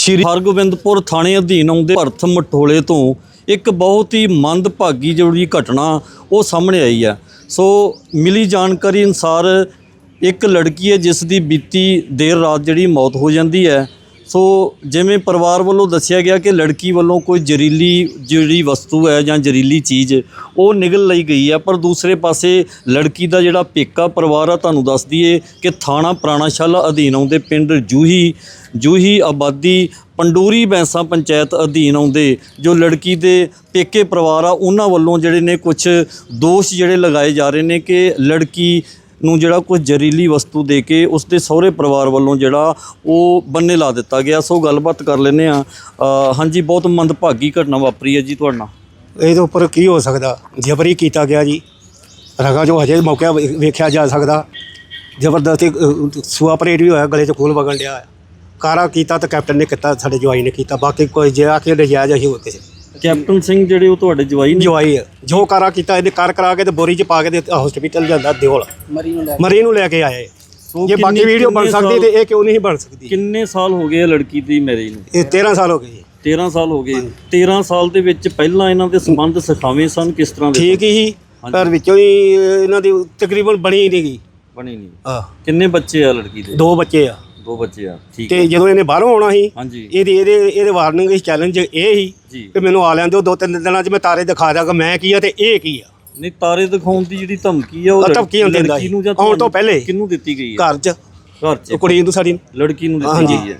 ਸ਼੍ਰੀ ਹਰਗੋਬਿੰਦਪੁਰ ਥਾਣੇ ਅਧੀਨ ਆਉਂਦੇ ਭਰਥ ਮਠੋਲੇ ਤੋਂ ਇੱਕ ਬਹੁਤ ਹੀ ਮੰਦਭਾਗੀ ਜਿਹੜੀ ਘਟਨਾ ਉਹ ਸਾਹਮਣੇ ਆਈ ਹੈ। ਸੋ ਮਿਲੀ ਜਾਣਕਾਰੀ ਅਨੁਸਾਰ ਇੱਕ ਲੜਕੀ ਹੈ, ਜਿਸ ਦੀ ਬੀਤੀ ਦੇਰ ਰਾਤ ਜਿਹੜੀ ਮੌਤ ਹੋ ਜਾਂਦੀ ਹੈ। ਸੋ ਜਿਵੇਂ ਪਰਿਵਾਰ ਵੱਲੋਂ ਦੱਸਿਆ ਗਿਆ ਕਿ ਲੜਕੀ ਵੱਲੋਂ ਕੋਈ ਜ਼ਹਿਰੀਲੀ ਜਿਹੜੀ ਵਸਤੂ ਹੈ ਜਾਂ ਜ਼ਹਿਰੀਲੀ ਚੀਜ਼, ਉਹ ਨਿਗਲ ਲਈ ਗਈ ਹੈ, ਪਰ ਦੂਸਰੇ ਪਾਸੇ ਲੜਕੀ ਦਾ ਜਿਹੜਾ ਪੇਕਾ ਪਰਿਵਾਰ ਆ, ਤੁਹਾਨੂੰ ਦੱਸ ਦਈਏ ਕਿ ਥਾਣਾ ਪੁਰਾਣਾਸ਼ਾਲਾ ਅਧੀਨ ਆਉਂਦੇ ਪਿੰਡ ਜੂਹੀ ਜੂਹੀ ਆਬਾਦੀ ਪੰਡੂਰੀ ਬੈਂਸਾ ਪੰਚਾਇਤ ਅਧੀਨ ਆਉਂਦੇ, ਜੋ ਲੜਕੀ ਦੇ ਪੇਕੇ ਪਰਿਵਾਰ ਆ, ਉਹਨਾਂ ਵੱਲੋਂ ਜਿਹੜੇ ਨੇ ਕੁਝ ਦੋਸ਼ ਜਿਹੜੇ ਲਗਾਏ ਜਾ ਰਹੇ ਨੇ ਕਿ ਲੜਕੀ ਨੂੰ ਜਿਹੜਾ ਕੋਈ ਜ਼ਹਿਰੀਲੀ ਵਸਤੂ ਦੇ ਕੇ ਉਸ ਦੇ ਸਹੁਰੇ ਪਰਿਵਾਰ ਵੱਲੋਂ ਜਿਹੜਾ ਉਹ ਬੰਨੇ ਲਾ ਦਿੱਤਾ ਗਿਆ। ਸੋ ਗੱਲਬਾਤ ਕਰ ਲੈਨੇ ਆ ਹਾਂਜੀ, ਬਹੁਤ ਮੰਦਭਾਗੀ ਘਟਨਾ ਵਾਪਰੀ ਹੈ ਜੀ ਤੁਹਾਡੇ ਨਾਲ। ਇਹਦੇ ਉੱਪਰ ਕੀ ਹੋ ਸਕਦਾ? ਜਬਰੀ ਕੀਤਾ ਗਿਆ ਜੀ। ਰਗਾ ਜੋ ਹਜੇ ਮੌਕਾ ਵੇ- ਵੇਖਿਆ ਜਾ ਸਕਦਾ। ਜ਼ਬਰਦਸਤੀ ਸੂਆ ਪਰੇਡ ਵੀ ਹੋਇਆ, ਗਲੇ 'ਚ ਖੂਨ ਵਗਣ ਡਿਆ। ਕਾਰਾ ਕੀਤਾ ਤਾਂ ਕੈਪਟਨ ਨੇ ਕੀਤਾ, ਸਾਡੇ ਜਵਾਈ ਨੇ ਕੀਤਾ। ਬਾਕੀ ਕੋਈ ਜੇ ਆ ਕੇ ਨਜਾਇਜ਼ ਅਸੀਂ ਹੋਤੇ। ਕੈਪਟਨ ਸਿੰਘ ਜਿਹੜੇ ਉਹ ਤੁਹਾਡੇ ਜਵਾਈ ਨੇ? ਜਵਾਈ ਹੈ। ਜੋ ਕਾਰਾ ਕੀਤਾ ਇਹਨੇ ਕਰ ਕਰਾ ਕੇ ਤੇ ਬੋਰੀ 'ਚ ਪਾ ਕੇ ਤੇ ਹਸਪੀਟਲ ਜਾਂਦਾ ਦਿਓਲ। ਮਰੀ ਨੂੰ ਲੈ ਮਰੀ ਨੂੰ ਲੈ ਕੇ ਆਏ। ਜੇ ਬਾਕੀ ਵੀਡੀਓ ਬਣ ਸਕਦੀ ਤੇ ਇਹ ਕਿਉਂ ਨਹੀਂ ਬਣ ਸਕਦੀ? ਕਿੰਨੇ ਸਾਲ ਹੋ ਗਏ ਆ ਲੜਕੀ ਦੀ ਮੈਰਿਜ ਨੂੰ? ਇਹ 13 ਸਾਲ ਹੋ ਗਏ ਜੀ। 13 ਸਾਲ ਹੋ ਗਏ। 13 ਸਾਲ ਦੇ ਵਿੱਚ ਪਹਿਲਾਂ ਇਹਨਾਂ ਦੇ ਸੰਬੰਧ ਸਖਾਵੇਂ ਸਨ? ਕਿਸ ਤਰ੍ਹਾਂ ਦੇ ਠੀਕ ਹੀ ਪਰ ਵਿੱਚੋਂ ਹੀ ਇਹਨਾਂ ਦੀ ਤਕਰੀਬਨ ਬਣੀ ਨਹੀਂ ਗਈ। ਬਣੀ ਨਹੀਂ। ਆ ਕਿੰਨੇ ਬੱਚੇ ਆ ਲੜਕੀ ਦੇ? ਦੋ ਬੱਚੇ ਆ। ਦੋ ਬੱਚੇ ਆ ਠੀਕ ਤੇ ਜਦੋਂ ਇਹਨੇ ਬਾਹਰੋਂ ਆਉਣਾ ਸੀ ਹਾਂਜੀ। ਇਹਦੀ ਇਹਦੇ ਇਹਦੇ ਵਾਰਨਿੰਗ ਇਸ ਚੈਲੰਜ ਇਹ ਹੀ ਜੀ। ਕਿ ਮੈਨੂੰ ਆ ਲੈਣ ਦਿਓ ਦੋ ਤਿੰਨ ਦਿਨਾਂ 'ਚ ਮੈਂ ਤਾਰੇ ਦਿਖਾ ਦਾਂਗਾ ਮੈਂ ਕੀ ਆ ਤੇ ਇਹ ਕੀ ਆ। ਨਹੀਂ ਤਾਰੇ ਦਿਖਾਉਣ ਦੀ ਜਿਹੜੀ ਧਮਕੀ ਆ ਉਹ ਧਮਕੀ ਹੁੰਦੀ ਲੜਕੀ ਨੂੰ ਜਾਂ ਆਉਣ ਤੋਂ ਤੁਹਾਨੂੰ- ਪਹਿਲੇ। ਕਿਹਨੂੰ ਦਿੱਤੀ ਗਈ ਹੈ ਘਰ 'ਚ। ਘਰ 'ਚ। ਉਹ ਕੁੜੀ ਨੂੰ ਸਾਡੀ ਨੂੰ। ਲੜਕੀ ਨੂੰ ਦਿੱਤੀ ਹਾਂਜੀ। ਗਈ ਹੈ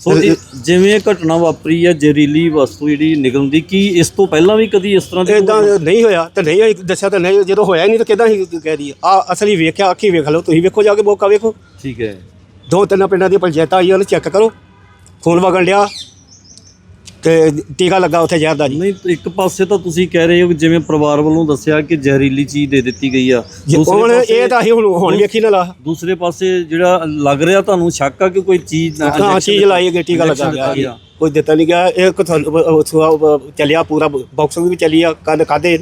ਸੋ ਇਹ ਜਿਵੇਂ ਇਹ ਘਟਨਾ ਵਾਪਰੀ ਹੈ ਜ਼ਹਿਰੀਲੀ ਵਸਤੂ ਜਿਹੜੀ ਨਿਕਲਦੀ ਕੀ ਇਸ ਤੋਂ ਪਹਿਲਾਂ ਵੀ ਕਦੀ ਇਸ ਤਰ੍ਹਾਂ ਦੀ ਏਦਾਂ ਨਹੀਂ ਹੋਇਆ ਤੇ ਨਹੀਂ ਹੋਈ, ਦੱਸਿਆ ਤਾਂ ਨਹੀਂ ਜਦੋਂ ਹੋਇਆ ਨਹੀਂ ਤਾਂ ਕਿਦਾਂ ਹੀ ਕਹਿ ਰਹੀ ਆ ਅਸਲੀ ਵੇਖਿਆ ਅੱਖੀ ਵੇਖ ਲਓ ਤੁਸੀਂ ਵੇਖੋ ਜਾ ਕੇ ਮੌਕਾ ਵੇਖੋ। ਠੀਕ ਹੈ। ਦੋ ਤਿੰਨ ਪਿੰਡਾਂ ਦੀਆਂ ਪੰਚਾਇਤਾਂ ਆਈਆਂ ਉਹਨੂੰ ਚੈੱਕ ਕਰੋ। ਖੂਨ ਵਗਣ ਡਿਆ ਤੇ ਟੀਕਾ ਲੱਗਾ ਉੱਥੇ ਜ਼ਹਿਰ ਦਾ ਜੀ। ਨਹੀਂ ਇੱਕ ਪਾਸੇ ਤਾਂ ਤੁਸੀਂ ਕਹਿ ਰਹੇ ਹੋ ਕਿ ਜਿਵੇਂ ਪਰਿਵਾਰ ਵੱਲੋਂ ਦੱਸਿਆ ਕਿ ਜ਼ਹਿਰੀਲੀ ਚੀਜ਼ ਦੇ ਦਿੱਤੀ ਗਈ ਆ ਦੂਸਰੇ ਹੁਣ ਇਹ ਤਾਂ ਅਸੀਂ ਹੁਣ ਹੁਣ ਵੇਖੀ ਨਾ ਲਾ। ਦੂਸਰੇ ਪਾਸੇ ਜਿਹੜਾ ਲੱਗ ਰਿਹਾ ਤੁਹਾਨੂੰ ਸ਼ੱਕ ਆ ਕਿ ਕੋਈ ਚੀਜ਼ ਨਾ- ਹਾਂ ਚੀਜ਼ ਲਾਈ ਗਈ ਟੀਕਾ ਲੱਗਾ ਗਿਆ ਕੋਈ ਦਿੱਤਾ ਨਹੀਂ ਗਿਆ। ਇਹ ਤੁਹਾਨੂੰ, ਚੱਲਿਆ ਪੂਰਾ ਬਾਕਸਿੰਗ ਵੀ ਚੱਲੀ ਆ ਕੰਨ ਕਾਦੇ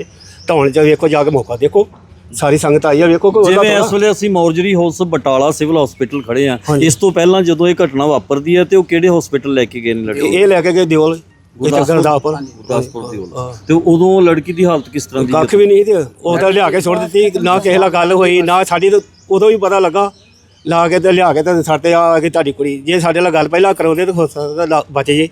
ਢਾਉਣ ਚ ਵੇਖੋ ਜਾ ਕੇ ਮੌਕਾ ਦੇਖੋ। ਸਾਰੀ ਸੰਗਤ ਆਈ ਆ ਵੇਖੋ ਕੋਈ ਉਹਦਾ ਜਿਵੇਂ ਇਸ ਵੇਲੇ ਅਸੀਂ mortuary house Batala civil hospital ਖੜੇ ਆ। ਇਸ ਤੋਂ ਪਹਿਲਾਂ ਜਦੋਂ ਇਹ ਘਟਨਾ ਵਾਪਰਦੀ ਹੈ ਤੇ ਉਹ ਕਿਹੜੇ ਹਸਪੀਟਲ ਲੈ ਕੇ ਗਏ ਨੇ ਲੜਕੀ? ਇਹ ਲੈ ਕੇ ਗਏ ਦਿਓਲ ਗੁਰਦਾਸਪੁਰ। ਗੁਰਦਾਸਪੁਰ। ਦੀ ਤੇ ਉਦੋਂ ਲੜਕੀ ਦੀ ਹਾਲਤ ਕਿਸ ਤਰ੍ਹਾਂ ਦੀ ਕੱਖ ਵੀ ਨਹੀਂ ਤੇ ਉਹ ਤਾਂ ਲਿਆ ਕੇ ਸੁੱਟ ਦਿੱਤੀ ਨਾ ਕਿਸੇ ਨਾਲ ਗੱਲ ਹੋਈ ਨਾ ਸਾਡੀ ਉਦੋਂ ਵੀ ਪਤਾ ਲੱਗਾ ਲਾ ਕੇ ਤੇ ਲਿਆ ਕੇ ਤੇ ਸਾਡੇ ਆ ਕੇ ਤੁਹਾਡੀ ਕੁੜੀ। ਜੇ ਸਾਡੇ ਨਾਲ ਗੱਲ ਪਹਿਲਾਂ ਕਰਾਉਂਦੇ ਤਾਂ ਹੋ ਸਕਦਾ ਬਚ ਜੇ।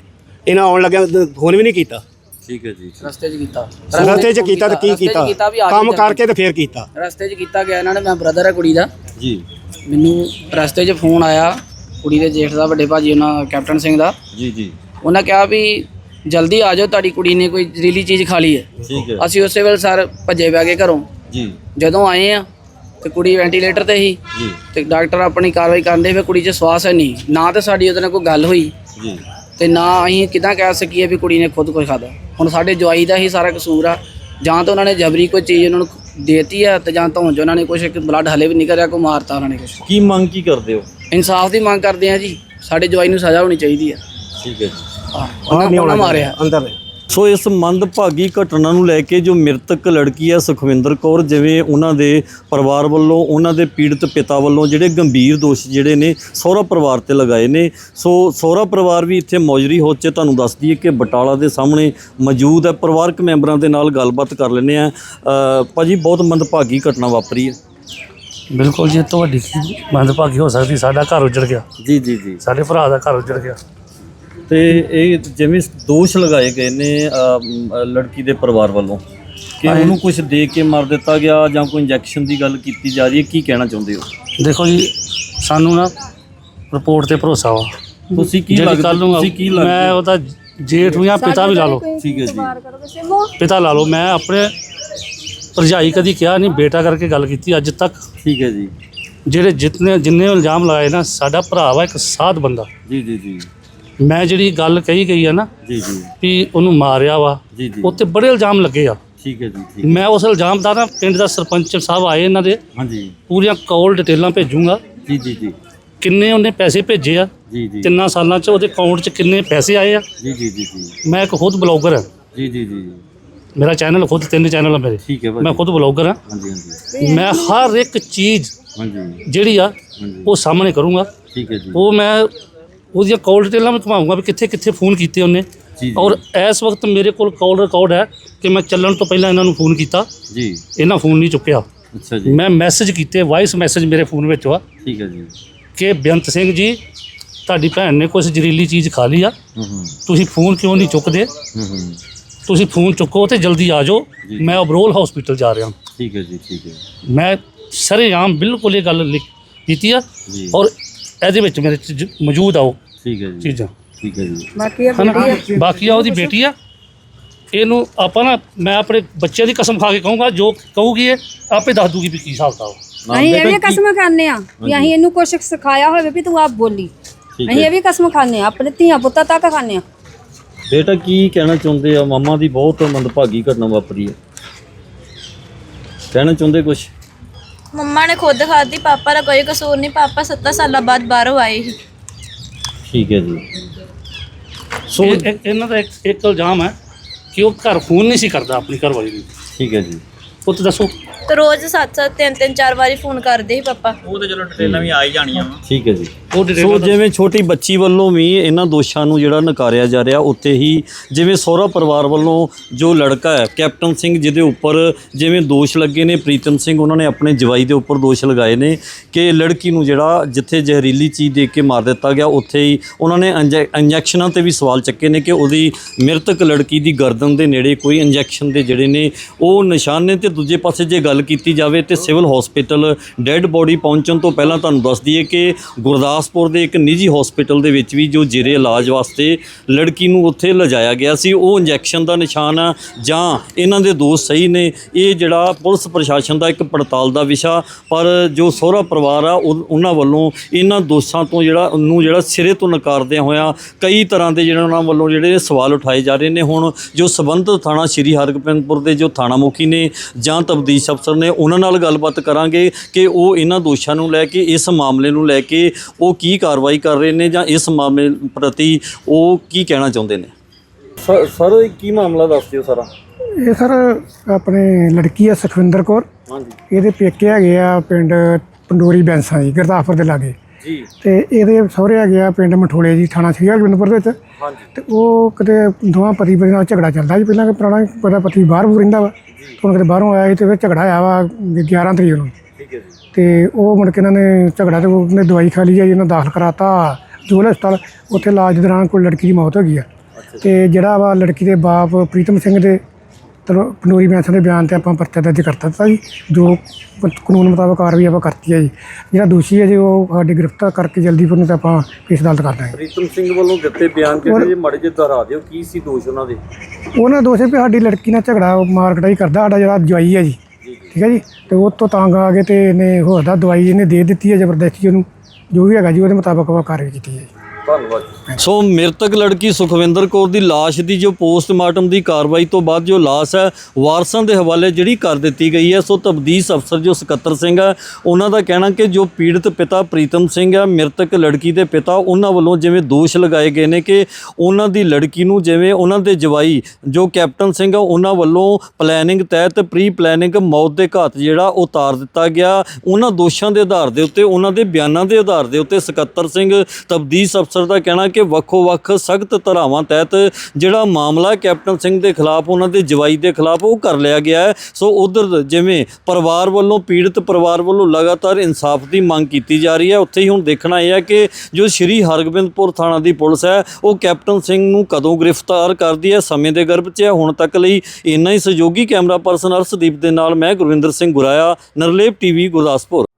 ਇਹਨਾਂ ਆਉਣ ਲੱਗਿਆ ਫੋਨ ਵੀ ਨਹੀਂ ਕੀਤਾ। ਠੀਕ ਹੈ ਜੀ ਰਸਤੇ 'ਚ ਕੀਤਾ। ਰਸਤੇ 'ਚ ਕੀਤਾ ਤੇ ਕੀ ਕੀਤਾ? ਕੰਮ ਕਰਕੇ ਤੇ ਫੇਰ ਕੀਤਾ। ਰਸਤੇ 'ਚ ਕੀਤਾ ਗਿਆ ਇਹਨਾਂ ਨੇ ਮੈਂ ਬ੍ਰਦਰ ਹੈ ਕੁੜੀ ਦਾ। ਜੀ। ਮੈਨੂੰ ਰਸਤੇ 'ਚ ਫੋਨ ਆਇਆ ਕੁੜੀ ਦੇ ਜੇਠ ਦਾ ਵੱਡੇ ਭਾਜੀ ਉਹਨਾਂ ਕੈਪਟਨ ਸਿੰਘ ਦਾ। ਜੀ ਜੀ। ਉਹਨਾਂ ਕਿਹਾ ਵੀ ਜਲਦੀ ਆ ਜਾਓ ਤੁਹਾਡੀ ਕੁੜੀ ਨੇ ਕੋਈ ਜ਼ਹਿਰੀਲੀ ਚੀਜ਼ ਖਾ ਲਈ ਹੈ। ਠੀਕ ਹੈ। ਅਸੀਂ ਉਸੇ ਵੇਲੇ ਸਰ ਭੱਜੇ ਬੈ ਗਏ ਘਰੋਂ। ਜੀ। ਜਦੋਂ ਆਏ ਆ ਤੇ ਕੁੜੀ ਵੈਂਟੀਲੇਟਰ ਤੇ ਸੀ। ਜੀ। ਤੇ ਡਾਕਟਰ ਆਪਣੀ ਕਾਰਵਾਈ ਕਰਦੇ ਵੇ ਕੁੜੀ 'ਚ ਸਵਾਸ ਹੈ ਨਹੀਂ। ਨਾ ਤੇ ਸਾਡੀ ਉਹਦੇ ਨਾਲ ਕੋਈ ਗੱਲ ਹੋਈ। ਜੀ। ਤੇ ਨਾ ਅਸੀਂ ਕਿਦਾਂ ਕਹਿ ਸਕੀਏ ਵੀ ਕੁੜੀ ਨੇ ਖੁਦ ਕੁਝ ਖਾਦਾ ਹੁਣ ਸਾਡੇ ਜਵਾਈ ਦਾ ਹੀ ਸਾਰਾ ਕਸੂਰ ਆ। ਜਾਂ ਤਾਂ ਉਹਨਾਂ ਨੇ ਜਬਰੀ ਕੋਈ ਚੀਜ਼ ਉਹਨਾਂ ਨੂੰ ਦੇਤੀ ਆ ਤੇ ਜਾਂ ਤਾਂ ਜੋ ਉਹਨਾਂ ਨੇ ਕੁਝ ਬਲੱਡ ਹਲੇ ਵੀ ਨਿਕਲ ਰਿਹਾ ਕੋ ਮਾਰਤਾ ਉਹਨਾਂ ਨੇ ਕੁਝ ਕੀ ਮੰਗ ਕੀ ਕਰਦੇ ਹੋ? ਇਨਸਾਫ ਦੀ ਮੰਗ ਕਰਦੇ ਆ ਜੀ। ਸਾਡੇ ਜਵਾਈ ਨੂੰ ਸਜ਼ਾ ਹੋਣੀ ਚਾਹੀਦੀ ਆ। ਠੀਕ ਹੈ ਜੀ। ਹਾਂ, ਉਹਨਾਂ ਨਹੀਂ ਹੋਣਾ ਮਾਰਿਆ। ਅੰਦਰ ਨੇ ਸੋ ਇਸ ਮੰਦਭਾਗੀ ਘਟਨਾ ਨੂੰ ਲੈ ਕੇ ਜੋ ਮ੍ਰਿਤਕ ਲੜਕੀ ਹੈ ਸੁਖਵਿੰਦਰ ਕੌਰ ਜਿਵੇਂ ਉਹਨਾਂ ਦੇ ਪਰਿਵਾਰ ਵੱਲੋਂ ਉਹਨਾਂ ਦੇ ਪੀੜਤ ਪਿਤਾ ਵੱਲੋਂ ਜਿਹੜੇ ਗੰਭੀਰ ਦੋਸ਼ ਜਿਹੜੇ ਨੇ ਸਹੁਰਾ ਪਰਿਵਾਰ ਤੇ ਲਗਾਏ ਨੇ। ਸੋ ਸਹੁਰਾ ਪਰਿਵਾਰ ਵੀ ਇੱਥੇ ਮੌਜਰੀ ਹੋ ਚ ਤੁਹਾਨੂੰ ਦੱਸ ਦਈਏ ਕਿ ਬਟਾਲਾ ਦੇ ਸਾਹਮਣੇ ਮੌਜੂਦ ਹੈ। ਪਰਿਵਾਰਕ ਮੈਂਬਰਾਂ ਦੇ ਨਾਲ ਗੱਲਬਾਤ ਕਰ ਲੈਂਦੇ ਆ ਭਾਜੀ ਬਹੁਤ ਮੰਦਭਾਗੀ ਘਟਨਾ ਵਾਪਰੀ ਹੈ। ਬਿਲਕੁਲ ਜੀ ਤੁਹਾਡੀ ਮੰਦਭਾਗੀ ਹੋ ਸਕਦੀ ਸਾਡਾ ਘਰ ਉਜੜ ਗਿਆ। ਜੀ ਜੀ ਜੀ। ਸਾਡੇ ਭਰਾ ਦਾ ਘਰ ਉਜੜ ਗਿਆ। ਤੇ ਇਹ ਜਿਵੇਂ ਦੋਸ਼ ਲਗਾਏ ਗਏ ਨੇ ਅ, ਲੜਕੀ ਦੇ ਪਰਿਵਾਰ ਵੱਲੋਂ ਕਿ ਉਹਨੂੰ ਕੁਝ ਦੇ ਕੇ ਮਾਰ ਦਿੱਤਾ ਗਿਆ ਜਾਂ ਕੋਈ ਇੰਜੈਕਸ਼ਨ ਦੀ ਗੱਲ ਕੀਤੀ ਜਾ ਰਹੀ ਹੈ ਕੀ ਕਹਿਣਾ ਚਾਹੁੰਦੇ ਹੋ? ਦੇਖੋ ਜੀ ਸਾਨੂੰ ਨਾ ਰਿਪੋਰਟ ਤੇ ਭਰੋਸਾ ਵਾ। ਤੁਸੀਂ ਕੀ ਜਿਹੜੀ ਲੱਗਦਾ ਕੱਲ ਨੂੰ ਤੁਸੀਂ ਕੀ ਮੈਂ ਲੱਗਦਾ ਉਹਦਾ ਜੇਠ ਨੂੰ ਜਾਂ ਪਿਤਾ ਵੀ ਲਾ ਲਓ। ਠੀਕ ਹੈ ਜੀ। ਪਿਤਾ ਲਾ ਲਓ। ਮੈਂ ਆਪਣੇ ਭਰਜਾਈ ਕਦੀ ਕਿਹਾ ਨਹੀਂ ਬੇਟਾ ਕਰਕੇ ਗੱਲ ਕੀਤੀ ਅੱਜ ਤੱਕ। ਠੀਕ ਹੈ ਜੀ। ਜਿਹੜੇ ਜਿਤਨੇ ਜਿੰਨੇ ਇਲਜ਼ਾਮ ਲਾਏ ਨਾ ਸਾਡਾ ਭਰਾ ਵਾ ਇੱਕ ਸਾਧ ਬੰਦਾ। ਜੀ ਜੀ ਜੀ। ਮੈਂ ਜਿਹੜੀ ਗੱਲ ਕਹੀ ਗਈ ਆ ਨਾ ਜੀ ਜੀ। ਵੀ ਉਹਨੂੰ ਮਾਰਿਆ ਵਾ ਜੀ ਜੀ। ਉੱਤੇ ਬੜੇ ਇਲਜ਼ਾਮ ਲੱਗੇ ਆ। ਠੀਕ ਹੈ ਜੀ ਠੀਕ ਮੈਂ ਉਸ ਇਲਜ਼ਾਮ ਦਾ ਨਾ ਪਿੰਡ ਦਾ ਸਰਪੰਚ ਸਾਹਿਬ ਆਏ ਇਹਨਾਂ ਦੇ ਹਾਂਜੀ। ਪੂਰੀਆਂ ਕਾਲ ਡਿਟੇਲਾਂ ਭੇਜੂੰਗਾ। ਜੀ ਜੀ ਜੀ। ਕਿੰਨੇ ਉਹਨੇ ਪੈਸੇ ਭੇਜੇ ਆ ਜੀ ਜੀ। ਤਿੰਨਾਂ ਸਾਲਾਂ 'ਚ ਉਹਦੇ ਅਕਾਊਂਟ 'ਚ ਕਿੰਨੇ ਪੈਸੇ ਆਏ ਆ। ਜੀ ਜੀ ਜੀ ਜੀ। ਮੈਂ ਇੱਕ ਖੁਦ ਬਲੌਗਰ ਹਾਂ ਜੀ ਜੀ ਜੀ। ਮੇਰਾ ਚੈਨਲ ਖੁਦ ਤਿੰਨ ਚੈਨਲ ਆ ਮੇਰੇ। ਠੀਕ ਹੈ ਮੈਂ ਭਾਜੀ ਖੁਦ ਬਲੌਗਰ ਹਾਂ ਹਾਂਜੀ ਹਾਂਜੀ। ਮੈਂ ਹਰ ਇੱਕ ਚੀਜ਼ ਹਾਂਜੀ। ਜਿਹੜੀ ਆ ਉਹ ਸਾਹਮਣੇ ਕਰੂੰਗਾ। ਠੀਕ ਹੈ ਜੀ। ਉਹ ਮੈਂ ਉਹਦੀਆਂ ਕਾਲ ਡਿਟੇਲਾਂ ਮੈਂ ਘੁਮਾਊਂਗਾ ਵੀ ਕਿੱਥੇ ਕਿੱਥੇ ਫੋਨ ਕੀਤੇ ਉਹਨੇ। ਜੀ ਔਰ ਇਸ ਵਕਤ ਮੇਰੇ ਕੋਲ ਕਾਲ ਰਿਕਾਰਡ ਹੈ ਕਿ ਮੈਂ ਚੱਲਣ ਤੋਂ ਪਹਿਲਾਂ ਇਹਨਾਂ ਨੂੰ ਫੋਨ ਕੀਤਾ। ਜੀ। ਇਹਨਾਂ ਫੋਨ ਨਹੀਂ ਚੁੱਕਿਆ। ਅੱਛਾ ਜੀ। ਮੈਂ ਮੈਸੇਜ ਕੀਤੇ ਵਾਇਸ ਮੈਸੇਜ ਮੇਰੇ ਫੋਨ ਵਿੱਚ ਆ ਠੀਕ ਹੈ ਜੀ। ਕਿ ਬੇਅੰਤ ਸਿੰਘ ਜੀ ਤੁਹਾਡੀ ਭੈਣ ਨੇ ਕੁਝ ਜ਼ਹਿਰੀਲੀ ਚੀਜ਼ ਖਾ ਲਈ ਆ। ਹੂੰ ਹੂੰ। ਤੁਸੀਂ ਫੋਨ ਕਿਉਂ ਨਹੀਂ ਚੁੱਕਦੇ? ਹੂੰ ਹੂੰ। ਤੁਸੀਂ ਫੋਨ ਚੁੱਕੋ ਤੇ ਜਲਦੀ ਆ ਜਾਓ। ਮੈਂ ਅਬਰੋਲ ਹਸਪੀਟਲ ਜਾ ਰਿਹਾ ਠੀਕ ਹੈ ਜੀ ਠੀਕ ਹੈ। ਮੈਂ ਸਰੇਆਮ ਬਿਲਕੁਲ ਇਹ ਗੱਲ ਲਿਖ ਕੀਤੀ ਆ। ਔਰ ਇਹਦੇ ਵਿੱਚ ਮੇਰੇ ਚ ਜ- ਮੌਜੂਦ ਆ ਉਹ ਠੀਕ ਹੈ ਜੀ। ਚੀਜ਼ਾਂ। ਠੀਕ ਹੈ ਜੀ। ਹਨਾ? ਬਾਕੀ ਆ ਉਹਦੀ ਬੇਟੀ ਆ। ਇਹਨੂੰ ਆਪਾਂ ਨਾ ਮੈਂ ਆਪਣੇ ਬੱਚਿਆਂ ਦੀ ਕਸਮ ਖਾ ਕੇ ਕਹੂੰਗਾ ਜੋ ਕਹੂਗੀ ਇਹ ਆਪੇ ਦੱਸ ਦੂਗੀ ਵੀ ਕੀ ਹਿਸਾਬ ਤਾ ਅਸੀਂ ਇਹ ਵੀ ਕਸਮ ਖਾਂਦੇ ਆ ਵੀ ਅਸੀਂ ਇਹਨੂੰ ਕੁਛ ਸਿਖਾਇਆ ਹੋਵੇ ਵੀ ਤੂੰ ਆਪ ਬੋਲੀ। ਠੀਕ ਅਸੀਂ ਇਹ ਵੀ ਕਸਮ ਖਾਂਦੇ ਆ ਆਪਣੇ ਧੀਆਂ ਪੁੱਤਾਂ ਤੱਕ ਖਾਂਦੇ ਆ। ਬੇਟਾ ਕੀ ਕਹਿਣਾ ਚਾਹੁੰਦੇ ਆ? ਮਾਮਾ ਦੀ ਬਹੁਤ ਮੰਦਭਾਗੀ ਘਟਨਾ ਵਾਪਰੀ ਹੈ। ਕਹਿਣਾ ਚਾਹੁੰਦੇ ਕੁਝ ਮੰਮਾ ਨੇ ਖੁਦ ਖਾਧੀ ਪਾਪਾ ਦਾ ਕੋਈ ਕਸੂਰ ਨਹੀਂ ਪਾਪਾ 7 ਸਾਲਾਂ ਬਾਅਦ ਬਾਹਰੋਂ ਆਏ ਸੀ। ਠੀਕ ਹੈ ਜੀ। ਸੋ ਇਹ- ਇਹ- ਇਹਨਾਂ ਦਾ ਇੱਕ ਇੱਕ ਇਲਜ਼ਾਮ ਹੈ ਕਿ ਉਹ ਘਰ ਫੋਨ ਨਹੀਂ ਸੀ ਕਰਦਾ ਆਪਣੀ ਘਰ ਵਾਲੀ ਨੂੰ। ਠੀਕ ਹੈ ਜੀ। ਉਹ ਤੇ ਦੱਸੋ। ਤੇ ਰੋਜ਼ 7-7 3-3 4 ਵਾਰੀ ਫੋਨ ਕਰਦੇ ਸੀ ਪਾਪਾ। ਠੀਕ ਹੈ ਜੀ। ਉਹ ਡਿਟੇਲ ਸੋ ਜਿਵੇਂ ਛੋਟੀ ਬੱਚੀ ਵੱਲੋਂ ਵੀ ਇਹਨਾਂ ਦੋਸ਼ਾਂ ਨੂੰ ਜਿਹੜਾ ਨਕਾਰਿਆ ਜਾ ਰਿਹਾ ਉੱਤੇ ਹੀ ਜਿਵੇਂ ਸਹੁਰਾ ਪਰਿਵਾਰ ਵੱਲੋਂ ਜੋ ਲੜਕਾ ਹੈ ਕੈਪਟਨ ਸਿੰਘ ਜਿਹਦੇ ਉੱਪਰ ਜਿਵੇਂ ਦੋਸ਼ ਲੱਗੇ ਨੇ ਪ੍ਰੀਤਮ ਸਿੰਘ ਉਹਨਾਂ ਨੇ ਆਪਣੇ ਜਵਾਈ ਦੇ ਉੱਪਰ ਦੋਸ਼ ਲਗਾਏ ਨੇ ਕਿ ਲੜਕੀ ਨੂੰ ਜਿਹੜਾ ਜਿੱਥੇ ਜ਼ਹਿਰੀਲੀ ਚੀਜ਼ ਦੇ ਕੇ ਮਾਰ ਦਿੱਤਾ ਗਿਆ ਉੱਥੇ ਹੀ ਉਹਨਾਂ ਨੇ ਇੰਜੈ- ਇੰਜੈਕਸ਼ਨਾਂ ਤੇ ਵੀ ਸਵਾਲ ਚੱਕੇ ਨੇ ਕਿ ਉਹਦੀ ਮ੍ਰਿਤਕ ਲੜਕੀ ਦੀ ਗਰਦਨ ਦੇ ਨੇੜੇ ਕੋਈ ਇੰਜੈਕਸ਼ਨ ਦੇ ਜਿਹੜੇ ਨੇ ਉਹ ਨਿਸ਼ਾਨ ਨੇ ਤੇ ਦੂਜੇ ਪਾਸੇ ਜੇ ਗੱਲ ਕੀਤੀ ਜਾਵੇ ਤੇ ਸਿਵਲ ਹਸਪੀਟਲ ਡੈੱਡ ਬੋਡੀ ਪਹੁੰਚਣ ਤੋਂ ਪਹਿਲਾਂ ਤੁਹਾਨੂੰ ਦੱਸ ਦਈਏ ਕਿ ਗੁਰਦਾਸਪੁਰ ਦੇ ਇੱਕ ਨਿੱਜੀ ਹਸਪੀਟਲ ਦੇ ਵਿੱਚ ਵੀ ਜੋ ਜੇਰੇ ਇਲਾਜ ਵਾਸਤੇ ਲੜਕੀ ਨੂੰ ਉੱਥੇ ਲਿਜਾਇਆ ਗਿਆ ਸੀ, ਉਹ ਇੰਜੈਕਸ਼ਨ ਦਾ ਨਿਸ਼ਾਨ ਆ ਜਾਂ ਇਹਨਾਂ ਦੇ ਦੋਸ਼ ਸਹੀ ਨੇ, ਇਹ ਜਿਹੜਾ ਪੁਲਿਸ ਪ੍ਰਸ਼ਾਸਨ ਦਾ ਇੱਕ ਪੜਤਾਲ ਦਾ ਵਿਸ਼ਾ, ਪਰ ਜੋ ਸਹੁਰਾ ਪਰਿਵਾਰ ਆ, ਉਹ- ਉਹਨਾਂ ਵੱਲੋਂ ਇਹਨਾਂ ਦੋਸ਼ਾਂ ਤੋਂ ਜਿਹੜਾ, ਨੂੰ ਜਿਹੜਾ ਸਿਰੇ ਤੋਂ ਨਕਾਰਦਿਆਂ ਹੋਇਆ ਕਈ ਤਰ੍ਹਾਂ ਦੇ ਜਿਹੜੇ ਉਹਨਾਂ ਵੱਲੋਂ ਜਿਹੜੇ ਸਵਾਲ ਉਠਾਏ ਜਾ ਰਹੇ ਨੇ। ਹੁਣ ਜੋ ਸਬੰਧਤ ਥਾਣਾ ਸ਼੍ਰੀ ਹਰਗੋਬਿੰਦਪੁਰ ਦੇ ਜੋ ਥਾਣਾ ਮੁਖੀ ਨੇ ਜਾਂ ਤਬਦੀਸ਼ ਅਫਸਰ ਨੇ ਉਹਨਾਂ ਨਾਲ ਗੱਲਬਾਤ ਕਰਾਂਗੇ ਕਿ ਉਹ ਇਹਨਾਂ ਦੋਸ਼ਾਂ ਨੂੰ ਲੈ ਕੇ ਇਸ ਮਾਮਲੇ ਨੂੰ ਲੈ ਕੇ ਉਹ ਕੀ ਕਾਰਵਾਈ ਕਰ ਰਹੇ ਨੇ ਜਾਂ ਇਸ ਮਾਮਲੇ ਪ੍ਰਤੀ ਉਹ ਕੀ ਕਹਿਣਾ ਚਾਹੁੰਦੇ ਨੇ? ਸਰ ਸਰ ਕੀ ਮਾਮਲਾ ਦੱਸ ਦਿਓ ਸਾਰਾ। ਇਹ ਸਰ ਆਪਣੇ ਲੜਕੀ ਆ ਸੁਖਵਿੰਦਰ ਕੌਰ। ਹਾਂਜੀ। ਇਹਦੇ ਪੇਕੇ ਹੈਗੇ ਆ ਪਿੰਡ ਪੰਡੋਰੀ ਬੈਂਸਾਂ ਜੀ ਗੁਰਦਾਸਪੁਰ ਦੇ ਲਾਗੇ। ਜੀ। ਤੇ ਇਹਦੇ ਆ ਪਿੰਡ ਮਠੋਲੇ ਜੀ ਥਾਣਾ ਸ੍ਰੀ ਹਰਗੋਬਿੰਦਪੁਰ ਦੇ ਵਿੱਚ। ਹਾਂਜੀ। ਤੇ ਉਹ ਕਿਤੇ ਦੋਵਾਂ ਪਤੀ ਪਤਨੀ ਨਾਲ ਝਗੜਾ ਚੱਲਦਾ ਸੀ ਪਹਿਲਾਂ ਕਿ ਪੁਰਾਣਾ ਪਤਾ ਪਤੀ ਬਾਹਰ ਬੂਰ ਰਹਿੰਦਾ ਵਾ। ਹੁਣ ਕਿਤੇ ਬਾਹਰੋਂ ਆਇਆ ਸੀ ਤੇ ਫਿਰ ਝਗੜਾ ਆਇਆ ਵਾ 11 ਤਰੀਕ ਨੂੰ। ਠੀਕ ਹੈ ਜੀ। ਤੇ ਉਹ ਮੁੜ ਕੇ ਇਹਨਾਂ ਨੇ ਝਗੜਾ ਤੇ ਉਹਨੇ ਦਵਾਈ ਖਾ ਲਈ ਆ ਜੀ ਇਹਨਾਂ ਦਾਖਲ ਕਰਾਤਾ। ਜੋਲ ਹਸਪਤਾਲ ਉੱਥੇ ਇਲਾਜ ਦੌਰਾਨ ਕੋਈ ਲੜਕੀ ਦੀ ਮੌਤ ਹੋ ਗਈ ਆ। ਤੇ ਜਿਹੜਾ ਵਾ ਲੜਕੀ ਦੇ ਬਾਪ ਪ੍ਰੀਤਮ ਸਿੰਘ ਦੇ ਚਲੋ ਪੰਡੋਰੀ ਬੈਂਸ ਦੇ ਬਿਆਨ ਤੇ ਆਪਾਂ ਪਰਚਾ ਦਰਜ ਕਰ ਦਿੱਤਾ ਜੀ। ਜੋ ਕਾਨੂੰਨ ਮੁਤਾਬਕ ਕਾਰਵਾਈ ਆਪਾਂ ਕਰਤੀ ਹੈ ਜੀ। ਜਿਹੜਾ ਦੋਸ਼ੀ ਹੈ ਜੀ ਉਹ ਸਾਡੀ ਗ੍ਰਿਫਤਾਰ ਕਰਕੇ ਜਲਦੀ ਫਿਰ ਨੂੰ ਤੇ ਆਪਾਂ ਕੇਸ ਅਦਾਲਤ ਕਰ ਦਾਂਗੇ। ਪ੍ਰੀਤਮ ਸਿੰਘ ਵੱਲੋਂ ਦਿੱਤੇ ਬਿਆਨ ਜਿਹੜੇ ਜੇ? ਮੜੇ ਜੇ ਦੁਹਰਾ ਦਿਓ ਕੀ ਸੀ ਦੋਸ਼ ਉਹਨਾਂ ਦੇ? ਉਹਨਾਂ ਦੋਸ਼ ਹੈ ਵੀ ਸਾਡੀ ਲੜਕੀ ਨਾਲ ਝਗੜਾ ਮਾਰਕਟਾਈ ਕਰਦਾ ਸਾਡਾ ਜਿਹੜਾ ਜਵਾਈ ਹੈ ਜੀ। ਠੀਕ ਹੈ ਜੀ? ਤੇ ਉਹ ਤੋਂ ਤੰਗ ਆ ਕੇ ਤੇ ਇਹਨੇ ਹੋਰ ਦਾ ਦਵਾਈ ਇਹਨੇ ਦੇ ਦਿੱਤੀ ਹੈ ਜ਼ਬਰਦਸਤੀ ਉਹਨੂੰ। ਜੋ ਵੀ ਹੈਗਾ ਜੀ ਉਹਦੇ ਮੁਤਾਬਕ ਆਪਾਂ ਕਾਰਵਾਈ ਕੀਤੀ ਹੈ ਜੀ। ਧੰਨਵਾਦ ਸੋ ਮ੍ਰਿਤਕ ਲੜਕੀ ਸੁਖਵਿੰਦਰ ਕੌਰ ਦੀ ਲਾਸ਼ ਦੀ ਜੋ ਪੋਸਟਮਾਰਟਮ ਦੀ ਕਾਰਵਾਈ ਤੋਂ ਬਾਅਦ ਜੋ ਲਾਸ਼ ਹੈ, ਵਾਰਸਾਂ ਦੇ ਹਵਾਲੇ ਜਿਹੜੀ ਕਰ ਦਿੱਤੀ ਗਈ ਹੈ। ਸੋ ਤਬਦੀਸ ਅਫਸਰ ਜੋ ਸਕੱਤਰ ਸਿੰਘ ਹੈ, ਉਹਨਾਂ ਦਾ ਕਹਿਣਾ ਕਿ ਜੋ ਪੀੜਤ ਪਿਤਾ ਪ੍ਰੀਤਮ ਸਿੰਘ ਹੈ, ਮ੍ਰਿਤਕ ਲੜਕੀ ਦੇ ਪਿਤਾ, ਉਹਨਾਂ ਵੱਲੋਂ ਜਿਵੇਂ ਦੋਸ਼ ਲਗਾਏ ਗਏ ਨੇ ਕਿ ਉਹਨਾਂ ਦੀ ਲੜਕੀ ਨੂੰ ਜਿਵੇਂ ਉਹਨਾਂ ਦੇ ਜਵਾਈ ਜੋ ਕੈਪਟਨ ਸਿੰਘ ਆ ਉਹਨਾਂ ਵੱਲੋਂ ਪਲੈਨਿੰਗ ਤਹਿਤ ਪ੍ਰੀ ਪਲੈਨਿੰਗ ਮੌਤ ਦੇ ਘਾਤ ਜਿਹੜਾ ਉਤਾਰ ਦਿੱਤਾ ਗਿਆ। ਉਹਨਾਂ ਦੋਸ਼ਾਂ ਦੇ ਆਧਾਰ ਦੇ ਉੱਤੇ, ਉਹਨਾਂ ਦੇ ਬਿਆਨਾਂ ਦੇ ਆਧਾਰ ਦੇ ਉੱਤੇ ਸਕੱਤਰ ਸਿੰਘ ਤਬਦੀਸ ਅਫਸਰ ਦਾ ਕਹਿਣਾ ਕਿ ਵੱਖੋ-ਵੱਖ ਸਖਤ ਧਾਰਾਵਾਂ ਤਹਿਤ ਜਿਹੜਾ ਮਾਮਲਾ ਕੈਪਟਨ ਸਿੰਘ ਦੇ ਖਿਲਾਫ, ਉਹਨਾਂ ਦੇ ਜਵਾਈ ਦੇ ਖਿਲਾਫ ਉਹ ਕਰ ਲਿਆ ਗਿਆ ਹੈ। ਸੋ ਉਧਰ ਜਿਵੇਂ ਪਰਿਵਾਰ ਵੱਲੋਂ, ਪੀੜਤ ਪਰਿਵਾਰ ਵੱਲੋਂ ਲਗਾਤਾਰ ਇਨਸਾਫ ਦੀ ਮੰਗ ਕੀਤੀ ਜਾ ਰਹੀ ਹੈ, ਉੱਥੇ ਹੀ ਹੁਣ ਦੇਖਣਾ ਇਹ ਹੈ ਕਿ ਜੋ ਸ਼੍ਰੀ ਹਰਗੋਬਿੰਦਪੁਰ ਥਾਣਾ ਦੀ ਪੁਲਿਸ ਹੈ, ਉਹ ਕੈਪਟਨ ਸਿੰਘ ਨੂੰ ਕਦੋਂ ਗ੍ਰਿਫਤਾਰ ਕਰਦੀ ਹੈ, ਸਮੇਂ ਦੇ ਗਰਭ 'ਚ ਹੈ, ਹੁਣ ਤੱਕ ਲਈ ਇੰਨਾ ਹੀ ਸਹਿਯੋਗੀ ਕੈਮਰਾ ਪਰਸਨ ਅਰਸ਼ਦੀਪ ਦੇ ਨਾਲ ਮੈਂ ਗੁਰਵਿੰਦਰ ਸਿੰਘ ਗੁਰਾਇਆ, ਨਰਲੇਪ ਟੀਵੀ ਗੁਰਦਾਸਪੁਰ।